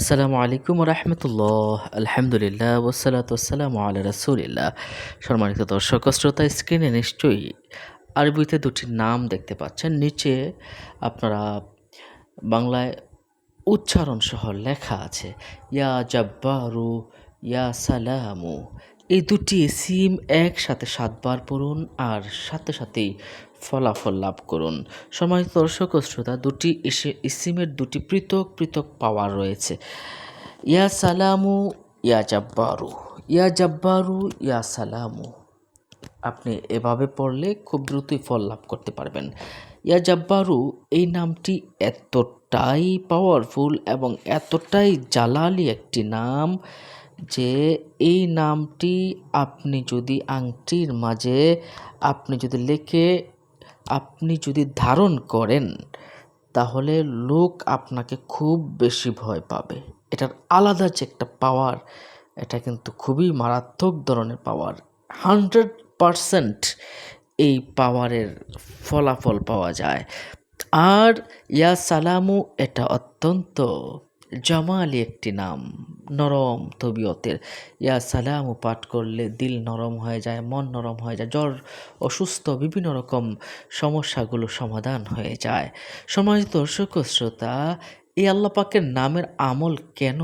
আসসালামু আলাইকুম রহমতুল্লাহ। আলহামদুলিল্লাহ ওসালাত ওসালাম আল্লাহ রাসুলিল্লাহ। সম্মানিত দর্শক শ্রোতা, স্ক্রিনে নিশ্চয়ই আরবিতে দুটি নাম দেখতে পাচ্ছেন। নিচে আপনারা বাংলায় উচ্চারণ সহ লেখা আছে, ইয়া জব্বারু, ইয়া সালামু। এই দুটি সিম একসাথে সাতবার পড়ুন আর সাথে সাথেই ফলাফল লাভ করুন। সম্মানিত দর্শক ও শ্রোতা, দুটি ইসিমের দুটি পৃথক পৃথক পাওয়ার রয়েছে। ইয়া সালামু, ইয়া জাব্বারু ইয়া জাব্বারু, ইয়া সালামু। আপনি এভাবে পড়লে খুব দ্রুতই ফল লাভ করতে পারবেন। ইয়া জাব্বারু, এই নামটি এতটাই পাওয়ারফুল এবং এতটাই জালালি একটি নাম যে এই নামটি আপনি যদি আংটির মাঝে আপনি যদি লেখে, আপনি যদি ধারণ করেন, তাহলে লোক আপনাকে খুব বেশি ভয় পাবে। এটার আলাদা যে একটা পাওয়ার এটা কিন্তু খুবই মারাত্মক ধরনের পাওয়ার হান্ড্রেড পারসেন্ট এই পাওয়ারের ফলাফল পাওয়া যায়। আর ইয়া সালামু, এটা অত্যন্ত জমালি একটি নাম। নরম তবিয়তের। ইয়া সালামু পাঠ করলে দিল নরম হয়ে যায়, মন নরম হয়ে যায়, জ্বর, অসুস্থ বিভিন্ন রকম সমস্যাগুলো সমাধান হয়ে যায়। সমাজ দর্শক শ্রোতা, এই আল্লাপাকের নামের আমল কেন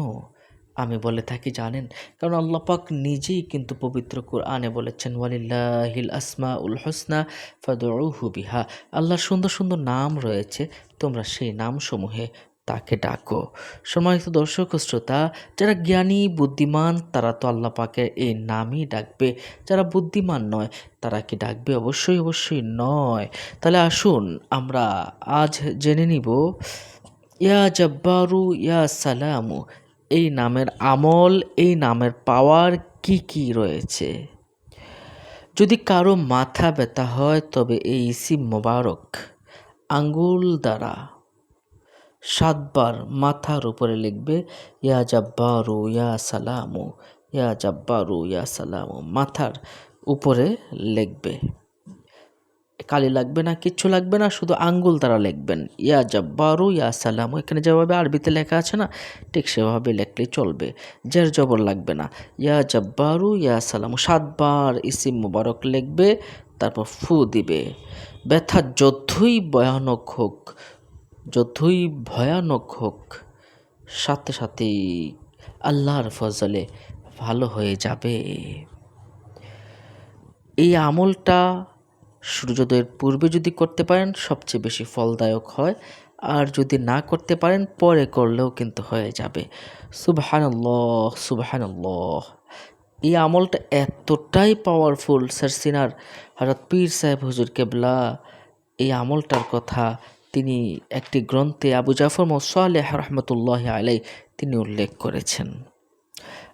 আমি বলে থাকি জানেন? কারণ আল্লাপাক নিজেই কিন্তু পবিত্র কোরআনে বলেছেন, ওয়ালিল্লাহিল আসমা উল হোসনা ফাদু বিহা। আল্লাহর সুন্দর সুন্দর নাম রয়েছে, তোমরা সেই নামসমূহে তাকে ডাকো। সম্মানিত দর্শক ও শ্রোতা, যারা জ্ঞানী, বুদ্ধিমান, তারা তো আল্লাহ পাকের এই নামই ডাকবে। যারা বুদ্ধিমান নয়, তারা কি ডাকবে? অবশ্যই অবশ্যই নয়। তাহলে আসুন, আমরা আজ জেনে নিব, ইয়া জব্বারু, ইয়া সালামু, এই নামের আমল, এই নামের পাওয়ার কি কি রয়েছে? যদি কারও মাথা ব্যথা হয়, তবে এই ইসিম মোবারক, আঙ্গুল দ্বারা। সাতবার মাথার উপরে লিখবে, ইয়া জাব্বারু, ইয়া সালামু, ইয়া জাব্বারু, ইয়া সালামু মাথার উপরে লিখবে। কালি লাগবে না, কিচ্ছু লাগবে না, শুধু আঙ্গুল তারা লিখবেন, ইয়া জব্বারু, ইয়া সালামু এখানে যেভাবে আরবিতে লেখা আছে না, ঠিক সেভাবে লেখলেই চলবে, জের জবর লাগবে না, ইয়া জব্বারু, ইয়া সালামু সাতবার ইসিম মুবারক লিখবে, তারপর ফু দিবে। ব্যথা যতই ভয়ানক হোক যতই ভয়ানক হোক, সাথে সাথেই আল্লাহর ফজলে ভালো হয়ে যাবে। এই আমলটা সূর্যোদয়ের পূর্বে যদি করতে পারেন, সবচেয়ে বেশি ফলদায়ক হয়। আর যদি না করতে পারেন, পরে করলেও কিন্তু হয়ে যাবে। সুবাহানল্লাহ সুবাহানল্লাহ। এই আমলটা এতটাই পাওয়ারফুল সারসিনার হঠাৎ পীর সাহেব হুজুর কেবলা, এই আমলটার কথা তিনি একটি গ্রন্থে আবু জাফর মোসালেহ রহমতুল্লাহ আলাই তিনি উল্লেখ করেছেন।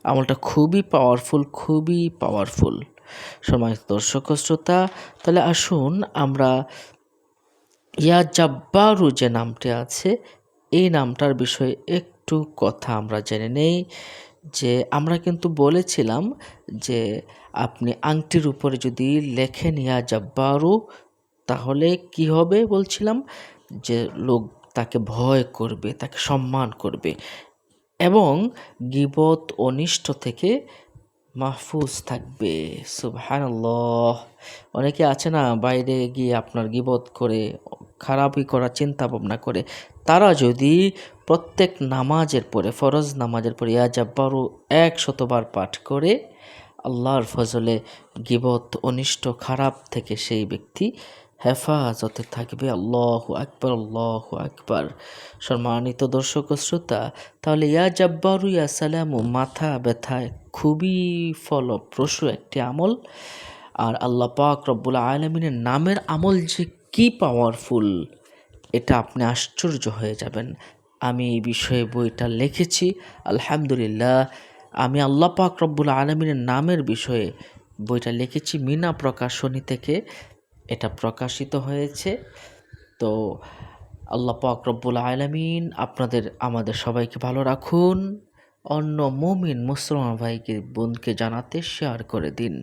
আমলটা খুবই পাওয়ারফুল খুবই পাওয়ারফুল সময় দর্শক শ্রোতা, তাহলে আসুন আমরা ইয়া জাব্বারু যে নামটি আছে, এই নামটার বিষয়ে একটু কথা আমরা জেনে নেই। যে আমরা কিন্তু বলেছিলাম যে আপনি আংটির উপরে যদি লেখেন ইয়া জাব্বারু, তাহলে কি হবে বলছিলাম? যে লোক তাকে ভয় করবে, তাকে সম্মান করবে এবং গিবত অনিষ্ট থেকে মাহফুজ থাকবে। সুবহানাল্লাহ। অনেকে আছে না, বাইরে গিয়ে আপনার গিবত করে, খারাপই করার চিন্তা ভাবনা করে। তারা যদি প্রত্যেক নামাজের পরে, ফরজ নামাজের পরে, ইয়া জাব্বারু এক শতবার পাঠ করে, আল্লাহর ফজলে গিবত, অনিষ্ট, খারাপ থেকে সেই ব্যক্তি হেফাজতে থাকবে, আল্লাহ আকবর আল্লাহ আকবর। সম্মানিত দর্শক শ্রোতা, তাহলে ইয়া জাব্বারু, ইয়া সালামু, মাথা ব্যথায় খুবই ফলপ্রসূ একটি আমল। আর আল্লাহ পাক রব্বুল আলমিনের নামের আমল যে কি পাওয়ারফুল এটা আপনি আশ্চর্য হয়ে যাবেন। আমি এই বিষয়ে বইটা লিখেছি, আলহামদুলিল্লাহ। আমি আল্লাহ পাক রব্বুল আলমিনের নামের বিষয়ে বইটা লিখেছি, মিনা প্রকাশনী থেকে। এটা প্রকাশিত হয়েছে। তো আল্লাহ পাক রব্বুল আলমিন আপনাদের, আমাদের সবাইকে ভালো রাখুন। অন্য মমিন মুসলমান ভাইকে, বোনকে জানাতে শেয়ার করে দিন।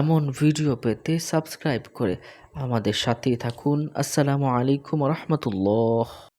এমন ভিডিও পেতে সাবস্ক্রাইব করে আমাদের সাথেই থাকুন। আসসালামু আলাইকুম রহমতুল্লাহ।